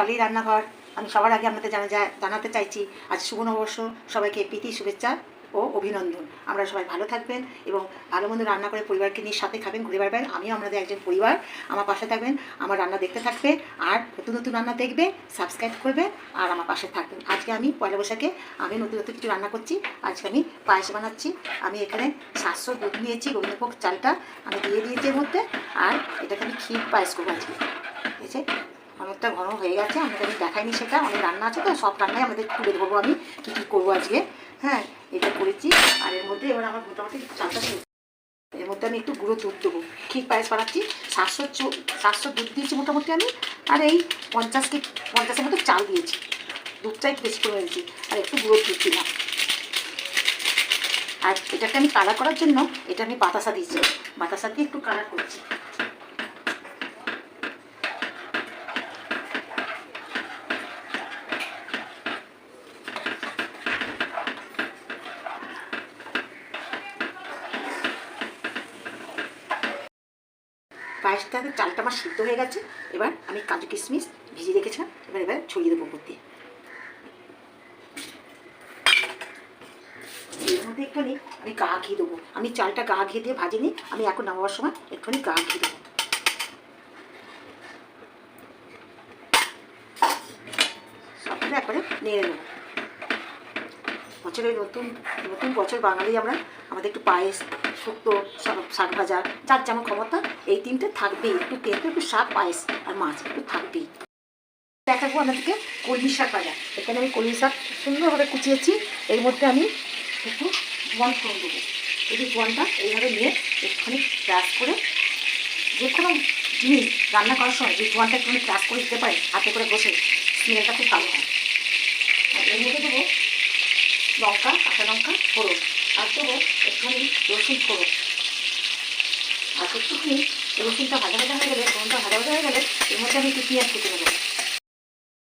পলি রান্নাঘর। আমি সবার আগে আপনাদের জানা যায় জানাতে চাইছি, আজ শুভ নববর্ষ, সবাইকে প্রীতি, শুভেচ্ছা ও অভিনন্দন। আমরা সবাই ভালো থাকবেন এবং ভালো মন্দ রান্না করে পরিবারকে নিয়ে সাথে খাবেন, ঘুরে বেড়াবেন। আমিও আমাদের একজন পরিবার, আমার পাশে থাকবেন, আমার রান্না দেখতে থাকবে, আর নতুন নতুন রান্না দেখবে সাবস্ক্রাইব করবে, আর আমার পাশে থাকবেন। আজকে আমি পয়লা বৈশাখে আমি নতুন নতুন কিছু রান্না করছি। আজকে আমি পায়েস বানাচ্ছি। আমি এখানে সাতশো দুধ নিয়েছি, গোবিন্দভোগ চালটা আমি দিয়ে দিয়েছি এর মধ্যে, আর এটাকে আমি ক্ষীর পায়েস করব আজকে। ঠিক আছে অনেকটা ঘন হয়ে গেছে আমাদের আমি দেখাইনি সেটা, অনেক রান্না আছে তো, সব রান্নাই আমাদের তুলে ধরবো আমি, কী কী করব আজকে। হ্যাঁ এটা করেছি, আর এর মধ্যে এবার আমার মোটামুটি চালটা এর মধ্যে আমি একটু গুঁড়ো দুধ দেবো। ঠিক পায়েস বানাচ্ছি, সাতশো সাতশো দুধ দিয়েছি মোটামুটি আমি, আর এই পঞ্চাশ কি পঞ্চাশের মতো চাল দিয়েছি। দুধটাই বেশি করে দিয়েছি, আর একটু গুঁড়ো দুধ দিলাম। আর এটাকে আমি কালার করার জন্য, এটা আমি বাতাসা দিয়েছি, বাতাসা দিয়ে একটু কালার করছি। পায়েসটা চালটা আমার সিদ্ধ হয়ে গেছে। এবার আমি কাজু কিশমিশ ভিজিয়ে রেখেছিলাম। এবার এবার ছড়িয়ে দেবো উপর দিয়ে। এর মধ্যে একটুখানি আমি গা ঘি দেবো। আমি চালটা গা ঘি দিয়ে ভাজিনি। আমি এখন নামাবার সময় একটুখানি গা ঘি দেবো। সবটা একবারে নেড়ে নেব। বছরের নতুন নতুন বছর বাঙালি আমরা, আমাদের একটু পায়েস শুক্তো, শাক- ভাজা, যার যেমন ক্ষমতা, এই তিনটে থাকবেই। একটু তেঁতো একটু শাক, পায়েস আর মাছ একটু থাকবেই। দেখাবো আপনাদেরকে কলমি শাক ভাজা। এখানে আমি কলমি শাক সুন্দরভাবে কুচিয়েছি। এর মধ্যে আমি একটু জোয়ান ফোড়ন দেবো। এই জোয়ানটা এইভাবে নিয়ে একটুখানি ক্রাশ করে যে কোনো জিনিস রান্না করার সময় যে জোয়ানটা একটুখানি ক্রাশ করে দিতে পারে, হাতে করে বসে, স্মেলটা খুব ভালো হয়। আর এর মধ্যে দেবো লঙ্কা, কাঁচা লঙ্কা ফোড়ন আর দেবো একটুখানি রসুন ফোড়ন আর একটুখানি রসুনটা ভাজা ভাজা হয়ে গেলে, ফোড়নটা ভাজা ভাজা হয়ে গেলে, এর মধ্যে আমি একটু পেঁয়াজ কেটে নেব।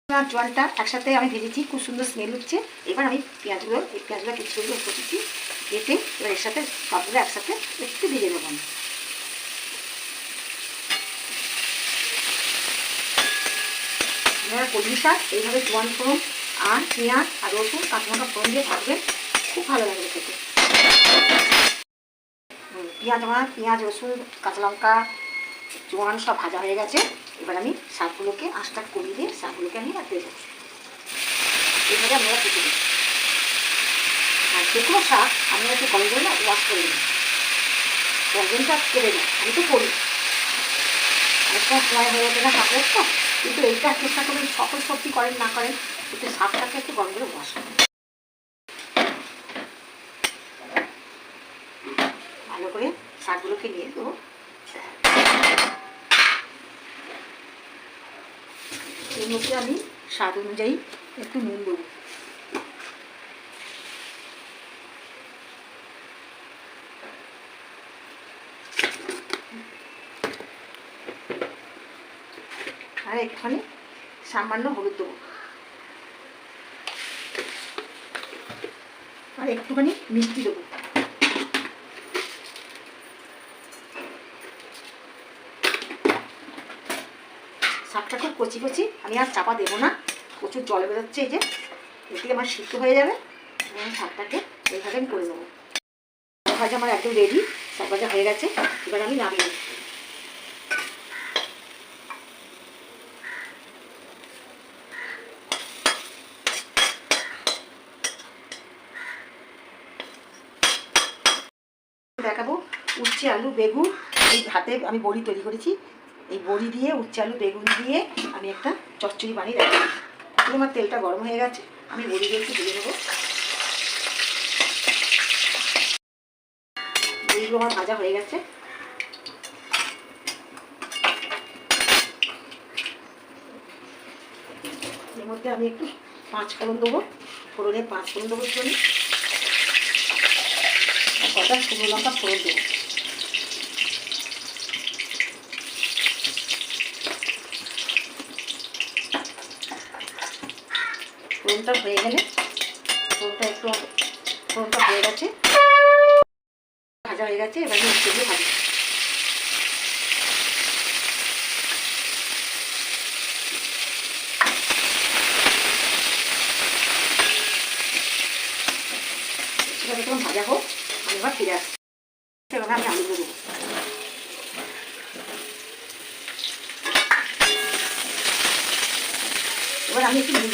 আর জোয়ানটা একসাথে আমি ভেজেছি, খুব সুন্দর স্মেল হচ্ছে। এবার আমি পেঁয়াজগুলো, এই পেঁয়াজগুলো কিছু করে কেটেছি কেটে এবার এর সাথে সবগুলো একসাথে একটু ভেজে নেব আমি। আপনারা কলমি শাক এইভাবে জোয়ান ফোড়ন আর পেঁয়াজ আর রসুন কাঁচা লঙ্কা ফোড়ন দিয়ে ভাজবেন, খুব ভালো লাগবে খেতে। পেঁয়াজ আমার, পেঁয়াজ, রসুন, কাঁচা লঙ্কা, জোয়ান সব ভাজা হয়ে গেছে। এবার আমি শাকগুলোকে আঁচটা কমিয়ে দিয়ে শাকগুলোকে আমি আর দেবো এইভাবে আমরা কেটে দিন আর যে শাক আমি একটু গরম করে না ওয়াশ করে নিই গরমটা কেটে দিন আমি তো করি। অনেকটা সময় হয়ে ওঠে না শাকের তো। কিন্তু এইটা চেষ্টা করবেন সকল সবজি করেন, না করেন কিন্তু শাকটাকে একটু গরম করে ওয়াশ করুন ভালো করে শাকগুলোকে নিয়ে দেবো। এর মধ্যে আমি স্বাদ অনুযায়ী একটু নুন দেবো। আর একটুখানি সামান্য হলুদ দেবো। আর একটুখানি মিষ্টি দেবো। শাকটা খুব কচি কচি, আমি আর চাপা দেবো না। প্রচুর জল বেরোচ্ছে এই যে এদিকে আমার সিদ্ধ হয়ে যাবে। আমি শাকটাকে এইভাবে আমি করে নেব। ভাজা আমার একদম রেডি শাক ভাজা হয়ে গেছে। এবার আমি নামিয়ে নেব। দেখাবো, উচ্ছে, আলু, বেগুন, এই হাতে আমি বড়ি তৈরি করেছি। এই বড়ি দিয়ে, উচ্ছে আলু বেগুন দিয়ে আমি একটা চচ্চড়ি বানিয়ে রাখি আমার তেলটা গরম হয়ে গেছে, আমি বড়ি দিয়ে একটু দিয়ে নেব। বড়িগুলো আমার ভাজা হয়ে গেছে। এর মধ্যে আমি একটু পাঁচ ফোড়ন দেবো, ফোড়নে পাঁচ ফোড়ন দেবো আর কটা শুকনো লঙ্কা ফোড়ন দেবো। ফুলটা হয়ে গেলে ফুলটা একটু ফুলটা হয়ে গেছে। ভাজা হয়ে গেছে, এবার মিষ্টি দিয়ে ভাজি ভাজা হোক, আমি এবার ফিরে আসছি। সেভাবে আমি আলুগুলো দেবো। এবার আমি একটু নুন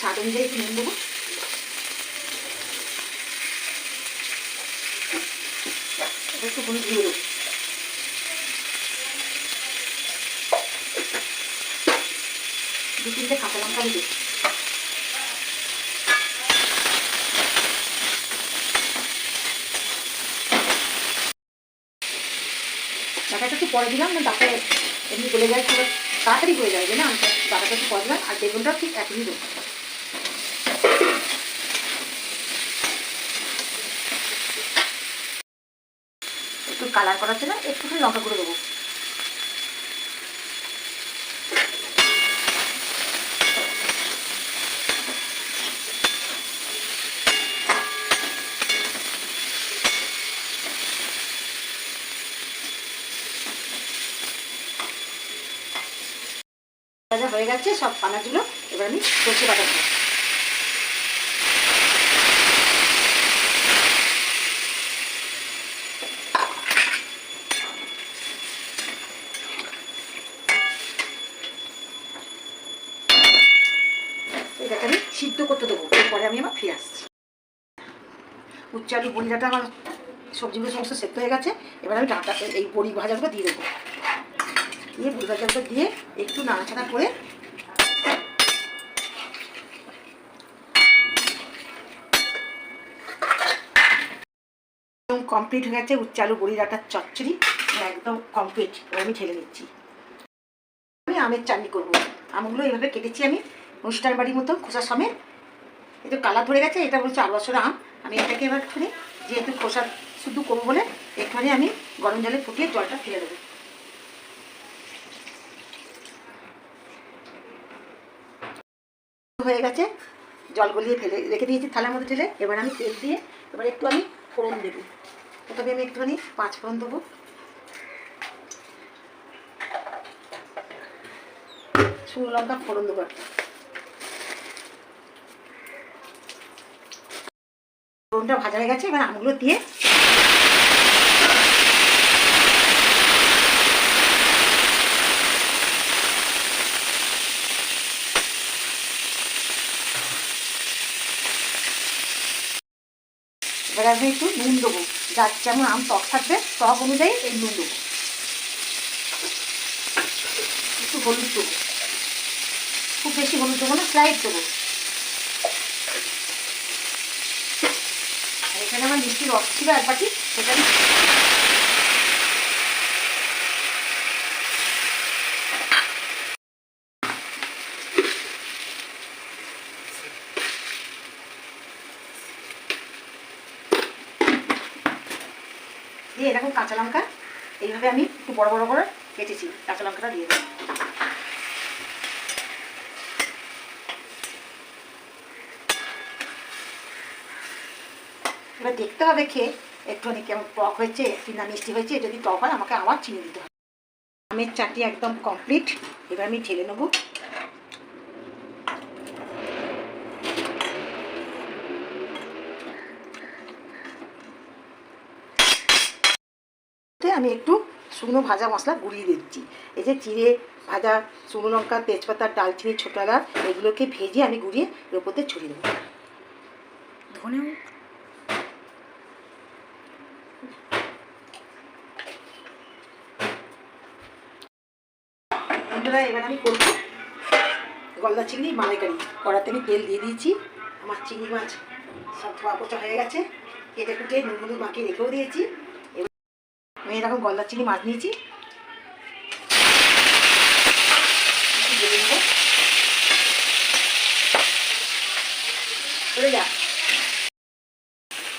স্বাদ অনুযায়ী নুন দেবো একটু হলুদ দিয়ে দু তিনটে কাঁচা লঙ্কা দিয়ে ডাটাটা একটু পরে দিলাম, না ডাটা এমনি গলে যায় তাড়াতাড়ি হয়ে যাবে না? ডাটাটা একটু পরে দিলাম, আর বেগুনটাও ঠিক একই দেবো। কালার করার জন্য একটুখানি লঙ্কা করে দেবো। হয়ে গেছে, সব পানাগুলো এবার আমি সর্ষে বাটা দেবো এটাকে আমি সিদ্ধ করতে দেবো এরপরে আমি আবার ফিরে আসছি উচ্চ আলু বড়িটাটা আমার সবজিগুলো সমস্ত সেদ্ধ হয়ে গেছে। এবার আমি ডাঁটা এই বড়ি ভাজাগুলো দিয়ে দেবো। দিয়ে বড়ি ভাজাগুলো দিয়ে একটু নাড়াচাড়া করে একদম কমপ্লিট হয়ে গেছে উচ্চ আলু বড়ি ডাঁটার চচ্চড়ি। একদম কমপ্লিট আমি ঢেলে নিচ্ছি। আমি আমের চাটনি করব। আমগুলো এইভাবে কেটেছি আমি। অনুষ্ঠান বাড়ির মতো খোসা সমেত তো কালার ধরে গেছে, এটা বলছে আট বছর আম। আমি এটাকে এবার একটুখানি যেহেতু খোসা শুদ্ধ করব বলে একটুখানি আমি গরম জলে ফুটিয়ে জলটা ফেলে দেবো। হয়ে গেছে, জল গলিয়ে ফেলে, রেখে দিয়েছি থালার মধ্যে ঢেলে, এবার আমি তেল দিয়ে এবার একটু আমি ফোড়ন দেবো। প্রথমে আমি একটুখানি পাঁচ ফোড়ন দেবো। শুকনো লঙ্কা ফোড়ন দেবো একটা। ফোড়নটা ভাজা হয়ে গেছে, এবার আমগুলো দিয়ে এবার আমি একটু নুন দেবো। যার যেমন আম টক থাকবে, টক অনুযায়ী এই নুন দেবো। একটু হলুদ দেবো। খুব বেশি হলুদ দেবো না স্লাইড দেবো আর এখানে আমার মিষ্টি রস ছিল এক বাটি দিয়ে এরকম কাঁচা লঙ্কা, এইভাবে আমি একটু বড় বড় করে কেটেছি, কাঁচা লঙ্কাটা দিয়ে দেবো এবার দেখতে হবে খেয়ে, একটুখানি কেমন টক হয়েছে কি না মিষ্টি হয়েছে, যদি টক হয় আমাকে আবার চিনি দিতে হবে। আমের চাটনি একদম কমপ্লিট এবার আমি ঢেলে নেব। আমি একটু শুকনো ভাজা মশলা গুঁড়িয়ে দিচ্ছি। এই যে চিড়ে ভাজা, শুকনো লঙ্কা, তেজপাতা, ডালচিনি ছোটো এলাচ এগুলোকে ভেজে আমি গুঁড়িয়ে দিয়ে ছড়িয়ে দেবো। ধনেও বন্ধুরা এবার আমি করব গলদা চিংড়ি, মালাইকারি। কড়াতে আমি তেল দিয়ে দিয়েছি। আমার চিংড়ি মাছ সব ধোয়া পোচা হয়ে গেছে। কেটে কুটে নুন হলুদ মাখিয়ে রেখেও দিয়েছি। এবার আমি এরকম গলদা চিংড়ি মাছ নিয়েছি। যা।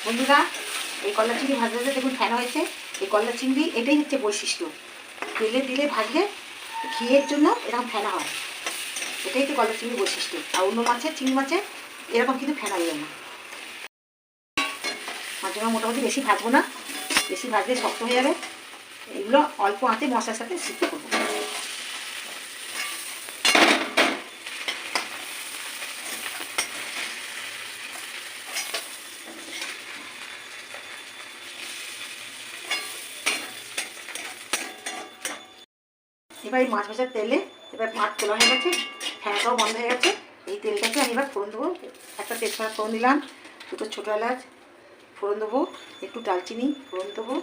বন্ধুরা, এই কল্লা চিংড়ি ভাজতে দেখুন ফ্যান হয়েছে। এই কল্লা চিংড়ি, এটাই হচ্ছে বৈশিষ্ট্য। তেলে দিলে ভাজলে ঘিয়ের জন্য এরকম ফেনা হয়। এটাই তো কল্লা চিংড়ি বৈশিষ্ট্য। আর অন্য মাছের চিংড়ি মাছের এরকম কিন্তু ফেনা যায় না। মাছ জন্য মোটামুটি বেশি ভাজবো না। বেশি ভাজলে শক্ত হয়ে যাবে। এগুলো অল্প হাতে মশলার সাথে সিদ্ধ করব। এবার এই মাছ ভাজার তেলে এবার ভাত তোলা হয়ে গেছে, ফ্যানটাও বন্ধ হয়ে গেছে। এই তেলটাকে আমি এবার ফোড়ন দেবো। একটা তেজপাতা ফোড়ন দিলাম, দুটো ছোটো এলাচ ফোড়ন দেবো, একটু ডালচিনি ফোড়ন দেবো।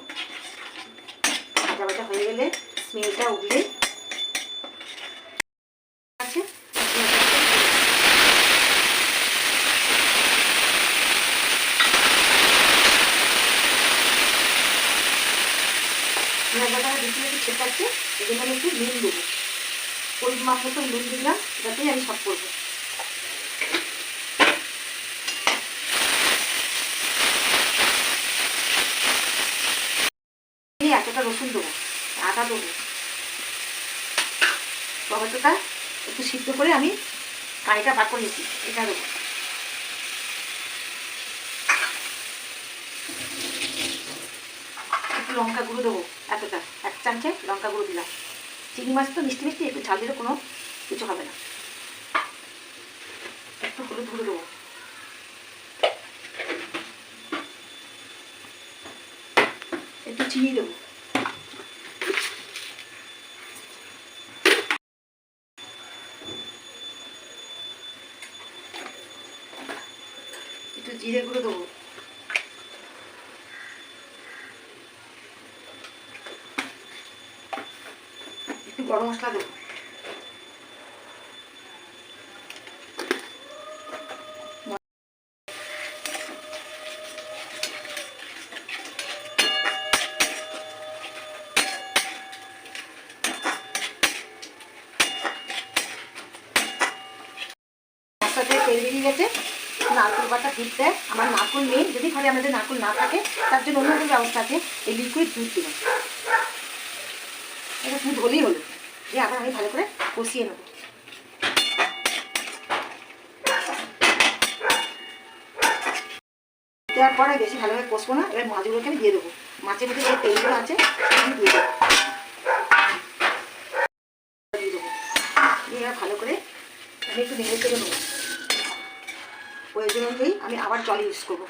ভাজা ভাজা হয়ে গেলে, স্মেলটা উঠলে আছে রান্নাটা বেশি বেশি ছেটাচ্ছে এই জন্য আমি একটু নুন দেবো। পরিমাপ মতো নুন দিলাম যাতেই আমি সব করব। এতটা রসুন দেবো, আদা দেবো। টমেটোটা একটু সিদ্ধ করে আমি কাঁড়িটা বার করে নিচ্ছি, এটা দেবো। একটু লঙ্কা গুঁড়ো দেবো, এতটা, এক চামচে লঙ্কা গুঁড়ো দিলাম। চিংড়ি মাছ তো মিষ্টি মিষ্টি, একটু ঝাল দিলে কোনো কিছু হবে না। একটু হলুদ গুঁড়ো দেবো। একটু চিনি দেবো একটু জিরে গুঁড়ো দেবো একটু গরম মশলা দেবো। বেরিয়ে গেছে বাটা দুধ দেয় আমার নারকুল নেই। যদি ঘরে আমাদের নারকুল না থাকে, তার জন্য অন্য কোনো ব্যবস্থা আছে। এই লিকুইড দুধ দিলাম এটা দুধ হলেই হলো। দিয়ে আবার আমি ভালো করে কষিয়ে নেব। দেওয়ার পরে বেশি ভালোভাবে কষবো না, এবার মাছগুলোকে আমি দিয়ে দেবো। মাছের মধ্যে যে তেলগুলো আছে আমি দিয়ে দেবো। দিয়ে ভালো করে আমি একটু নেড়ে চেড়ে নেব। প্রয়োজন অনুযায়ী আমি আবার জল ইউজ করব।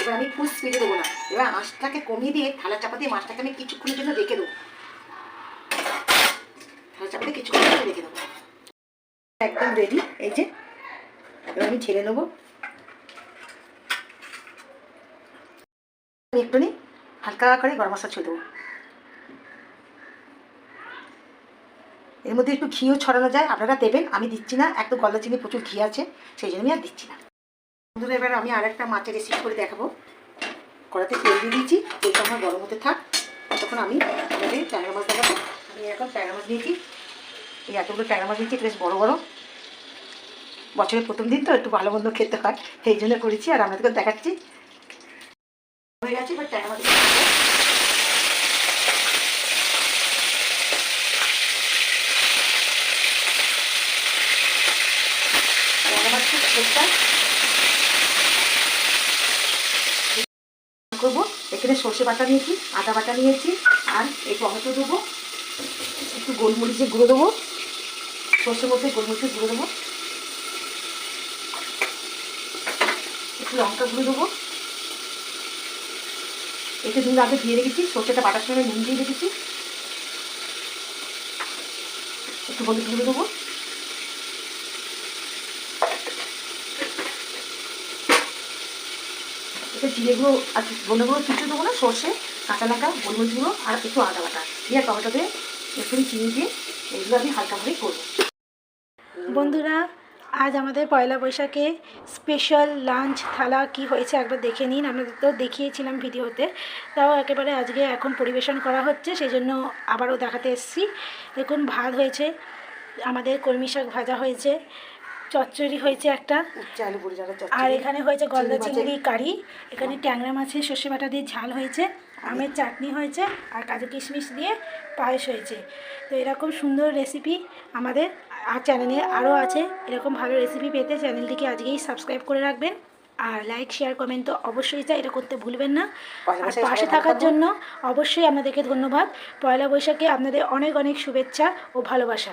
এবার আমি ফুল স্পিডে দেবো না। এবার আঁচটাকে কমিয়ে দিয়ে থালা চাপা দিয়ে মাছটাকে আমি কিছুক্ষণের জন্য রেখে দেবো। থালা চাপা দিয়ে কিছুক্ষণের জন্য রেখে দেবো। একদম রেডি এই যে। এবার আমি ছেড়ে নেব। আমি একটুখানি হালকা করে গরম মশলা ছুঁয়ে দেবো। এর মধ্যে একটু ঘিও ছড়ানো যায়, আপনারা দেবেন। আমি দিচ্ছি না, একদম গলা চিনি প্রচুর ঘি আছে, সেই জন্য আমি আর দিচ্ছি না। বন্ধুরা, এবার আমি আর একটা মাছের রেসিপি করে দেখাবো। কড়াতে তেল দিয়ে দিয়েছি তেলটা আমার গরম হতে থাক। তখন আমি আমাদের ট্যাংরা মাছ দেখাবো। আমি এখন ট্যাংরা মাছ দিয়েছি এই এতগুলো ট্যাংরা মাছ দিয়েছি বেশ বড়ো বড়ো। বছরের প্রথম দিন তো, একটু ভালো মন্দ খেতে হয়, সেই জন্য করেছি, আর আপনাদেরকে দেখাচ্ছি। হয়ে গেছে, এবার ট্যাংরা মাছ দিয়ে দেবো। ট্যাংরা মাছ খুব ছোটটা করব। এখানে সর্ষে বাটা নিয়েছি, আদা বাটা নিয়েছি, আর এই টমেটো দেবো। একটু গোলমরিচের গুঁড়ো দেবো। সর্ষের মধ্যে গোলমরিচের গুঁড়ো দেবো। একটু লঙ্কা গুঁড়ো দেবো। একটু দুধ আগে দিয়ে রেখেছি, সর্ষেটা বাটার সময় নুন দিয়ে রেখেছি। একটু হলুদ গুঁড়ো দেবো। এটা জিরে গুঁড়ো আর ধনে গুঁড়ো কিছু দেবো না, সর্ষে, কাঁচা লঙ্কা, গোলমরিচ গুঁড়ো আর একটু আদা বাটা। দিয়ে টমেটো দিয়ে একটু চিনি দিয়ে এগুলো আমি হালকা করে করব। বন্ধুরা, আজ আমাদের পয়লা বৈশাখে স্পেশাল লাঞ্চ থালা কি হয়েছে একবার দেখে নিন। আপনাদের তো দেখিয়েছিলাম ভিডিওতে। তাও একেবারে আজকে এখন পরিবেশন করা হচ্ছে সেই জন্য আবারও দেখাতে এসেছি। দেখুন, ভাত হয়েছে, আমাদের কলমি শাক ভাজা হয়েছে। চচ্চড়ি হয়েছে একটা। আর এখানে হয়েছে গলদা চিংড়ি কারি। এখানে ট্যাংরা মাছের সর্ষে বাটা দিয়ে ঝাল হয়েছে আমের চাটনি হয়েছে আর কাজু কিশমিশ দিয়ে পায়েস হয়েছে। তো এরকম সুন্দর রেসিপি আমাদের আর চ্যানেলে আরও আছে। এরকম ভালো রেসিপি পেতে চ্যানেলটিকে আজকেই সাবস্ক্রাইব করে রাখবেন। আর লাইক শেয়ার কমেন্ট তো অবশ্যই চাই এটা করতে ভুলবেন না। আর পাশে থাকার জন্য অবশ্যই আপনাদেরকে ধন্যবাদ। পয়লা বৈশাখে আপনাদের অনেক অনেক শুভেচ্ছা ও ভালোবাসা।